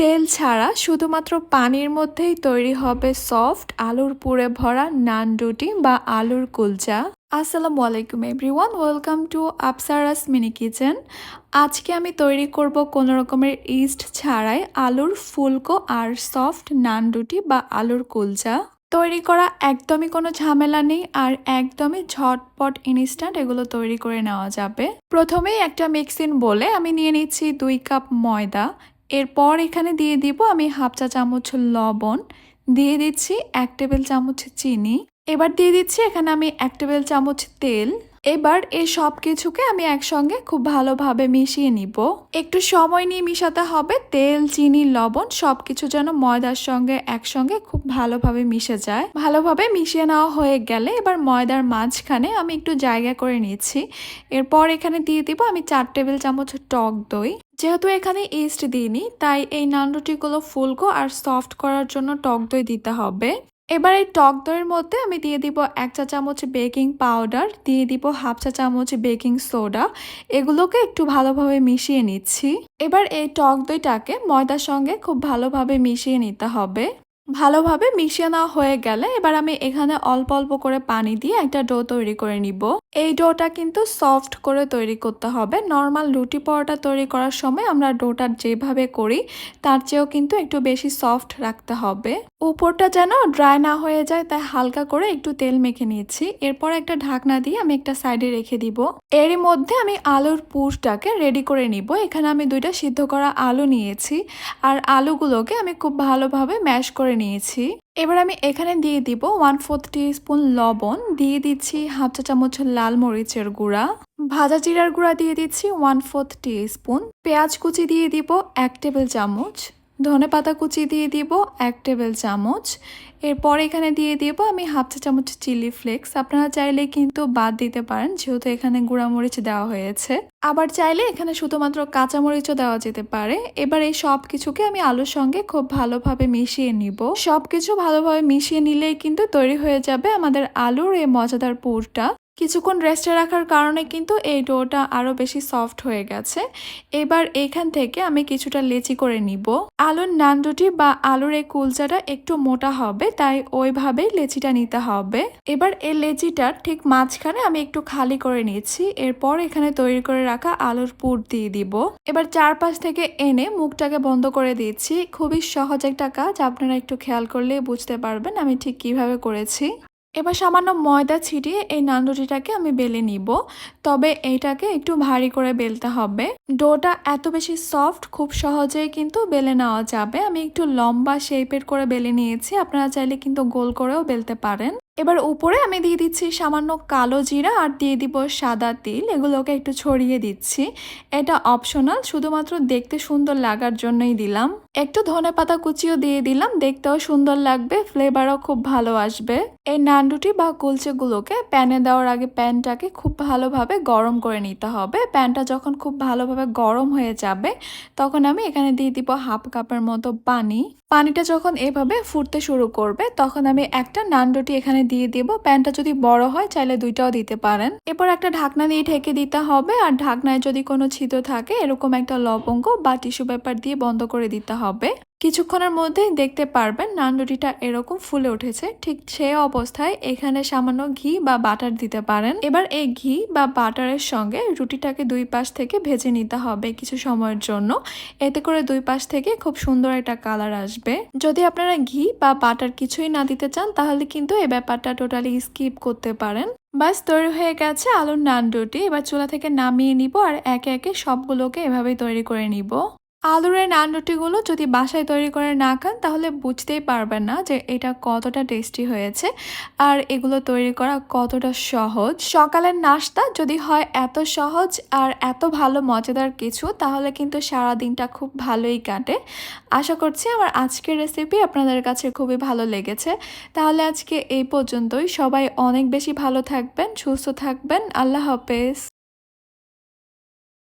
তেল ছাড়া শুধুমাত্র পানির মধ্যেই তৈরি হবে সফট আলুর পুরে ভরা নান রুটি বা আলুর কুলচা। আসসালামু আলাইকুম everyone, welcome to Apsaras mini kitchen. আজকে আমি তৈরি করব কোনো রকমের ইস্ট ছাড়াই আলুর ফুলকো আর সফট নান রুটি বা আলুর কুলচা। তৈরি করা একদমই কোনো ঝামেলা নেই আর একদমই ঝটপট ইনস্ট্যান্ট এগুলো তৈরি করে নেওয়া যাবে। প্রথমেই একটা মিক্সিন বলে আমি নিয়ে নিচ্ছি দুই কাপ ময়দা। এরপর এখানে দিয়ে দিব আমি হাফ চা চামচ লবণ, দিয়ে দিচ্ছি এক টেবিল চামচ চিনি। এবার দিয়ে দিচ্ছি এখানে আমি এক টেবিল চামচ তেল। এবার এই সব কিছুকে আমি একসঙ্গে খুব ভালোভাবে মিশিয়ে নিব। একটু সময় নিয়ে মিশাতে হবে। তেল, চিনি, লবণ সব কিছু যেন ময়দার সঙ্গে একসঙ্গে খুব ভালোভাবে মিশে যায়। ভালোভাবে মিশিয়ে নেওয়া হয়ে গেলে এবার ময়দার মাঝখানে আমি একটু জায়গা করে নিচ্ছি। এরপর এখানে দিয়ে দিব আমি চার টেবিল চামচ টক দই। যেহেতু এখানে ইস্ট দিইনি, তাই এই নানরুটিগুলো ফুলকো আর সফট করার জন্য টক দই দিতে হবে। এবার এই টক দইয়ের মধ্যে আমি দিয়ে দিব এক চা চামচ বেকিং পাউডার, দিয়ে দিব হাফ চা চামচ বেকিং সোডা। এগুলোকে একটু ভালোভাবে মিশিয়ে নিচ্ছি। এবার এই টক দইটাকে ময়দার সঙ্গে খুব ভালোভাবে মিশিয়ে নিতে হবে। ভালোভাবে মিশিয়ে নেওয়া হয়ে গেলে এবার আমি এখানে অল্প অল্প করে পানি দিয়ে একটা ডো তৈরি করে নিব। এই ডোটা কিন্তু সফট করে তৈরি করতে হবে। নর্মাল রুটি পরোটা তৈরি করার সময় আমরা ডোটা যেভাবে করি, তার চেয়েও কিন্তু একটু বেশি সফট রাখতে হবে। উপরটা যেন ড্রাই না হয়ে যায়, তাই হালকা করে একটু তেল মেখে নিয়েছি। এরপর একটা ঢাকনা দিয়ে আমি একটা সাইডে রেখে দিব। এরই মধ্যে আমি আলুর পুরটাকে রেডি করে নিব। এখানে আমি দুইটা সিদ্ধ করা আলু নিয়েছি। আর আলুগুলোকে আমি খুব ভালোভাবে ম্যাশ করে নিয়েছি। এবার আমি এখানে দিয়ে দিব ওয়ান ফোর্থ স্পুন লবণ, দিয়ে দিচ্ছি হাফ চা চামচ লাল মরিচের গুঁড়া, ভাজা জিরার গুঁড়া দিয়ে দিচ্ছি ওয়ান ফোর্থ স্পুন পেঁয়াজ কুচি দিয়ে দিব এক টেবিল চামচ ধনে পাতা কুচি দিয়ে দিব এক টেবিল চামচ। এরপর এখানে দিয়ে দিব আমি হাফ চা চামচ চিলি ফ্লেক্স। আপনারা চাইলে কিন্তু বাদ দিতে পারেন, যেহেতু এখানে গুঁড়ামরিচ দেওয়া হয়েছে। আবার চাইলে এখানে শুধুমাত্র কাঁচামরিচও দেওয়া যেতে পারে। এবার এই সব কিছুকে আমি আলুর সঙ্গে খুব ভালোভাবে মিশিয়ে নিব। সব কিছু ভালোভাবে মিশিয়ে নিলেই কিন্তু তৈরি হয়ে যাবে আমাদের আলুর এই মজাদার পুরটা। কিছুক্ষণ রেস্টে রাখার কারণে কিন্তু এই ডোটা আরও বেশি সফট হয়ে গেছে। এবার এখান থেকে আমি কিছুটা লেচি করে নিব। আলুর নান রুটি বা আলুর এই কুলচাটা একটু মোটা হবে, তাই ওইভাবেই লেচিটা নিতে হবে। এবার এই লেচিটার ঠিক মাঝখানে আমি একটু খালি করে নিচ্ছি। এরপর এখানে তৈরি করে রাখা আলুর পুর দিয়ে দিব। এবার চারপাশ থেকে এনে মুখটাকে বন্ধ করে দিচ্ছি। খুবই সহজ একটা কাজ, আপনারা একটু খেয়াল করলে বুঝতে পারবেন আমি ঠিক কীভাবে করেছি। এবার সামান্য ময়দা ছিটিয়ে এই নান রুটিটাকে আমি বেলে নিব। তবে এইটাকে একটু ভারী করে বেলতে হবে। ডোটা এত বেশি সফট খুব সহজেই কিন্তু বেলে নেওয়া যাবে। আমি একটু লম্বা শেপের করে বেলে নিয়েছি। আপনারা চাইলে কিন্তু গোল করেও বেলতে পারেন। এবার উপরে আমি দিয়ে দিচ্ছি সামান্য কালো জিরা আর দিয়ে দিব সাদা তিল। এগুলোকে একটু ছড়িয়ে দিচ্ছি। এটা অপশনাল শুধুমাত্র দেখতে সুন্দর লাগার জন্যই দিলাম। একটু ধনে পাতা কুচিও দিয়ে দিলাম, দেখতেও সুন্দর লাগবে ফ্লেভারও খুব ভালো আসবে। এই নানরুটি বা কুলচেগুলোকে প্যানে দেওয়ার আগে প্যানটাকে খুব ভালোভাবে গরম করে নিতে হবে। প্যানটা যখন খুব ভালোভাবে গরম হয়ে যাবে, তখন আমি এখানে দিয়ে দিব হাফ কাপের মতো পানি। পানিটা যখন এভাবে ফুটতে শুরু করবে, তখন আমি একটা নানরুটি এখানে দিয়ে দিব। প্যানটা যদি বড় হয়, চাইলে দুইটাও দিতে পারেন। এরপর একটা ঢাকনা দিয়ে ঢেকে দিতে হবে। আর ঢাকনায় যদি কোনো ছিদ্র থাকে, এরকম একটা লবঙ্গ বা টিস্যু পেপার দিয়ে বন্ধ করে দিতে হবে। কিছুক্ষণের মধ্যেই দেখতে পারবেন নান রুটিটা এরকম ফুলে উঠেছে। ঠিক সে অবস্থায় এখানে সামান্য ঘি বা বাটার দিতে পারেন। এবার এই ঘি বা বাটারের সঙ্গে রুটিটাকে দুই পাশ থেকে ভেজে নিতে হবে কিছু সময়ের জন্য। এতে করে দুই পাশ থেকে খুব সুন্দর একটা কালার আসবে। যদি আপনারা ঘি বা বাটার কিছুই না দিতে চান, তাহলে কিন্তু এই ব্যাপারটা টোটালি স্কিপ করতে পারেন। বাস, তৈরি হয়ে গেছে আলুর নান রুটি এবার চুলা থেকে নামিয়ে নিব আর একে একে সবগুলোকে এভাবেই তৈরি করে নিব। আলুর এই নান রুটিগুলো যদি বাসায় তৈরি করে না খান, তাহলে বুঝতেই পারবেন না যে এটা কতটা টেস্টি হয়েছে আর এগুলো তৈরি করা কতটা সহজ। সকালের নাস্তা যদি হয় এত সহজ আর এত ভালো, মজাদার কিছু, তাহলে কিন্তু সারা দিনটা খুব ভালোই কাটে। আশা করছি আমার আজকের রেসিপি আপনাদের কাছে খুবই ভালো লেগেছে। তাহলে আজকে এই পর্যন্তই। সবাই অনেক বেশি ভালো থাকবেন, সুস্থ থাকবেন। আল্লাহ হাফেজ।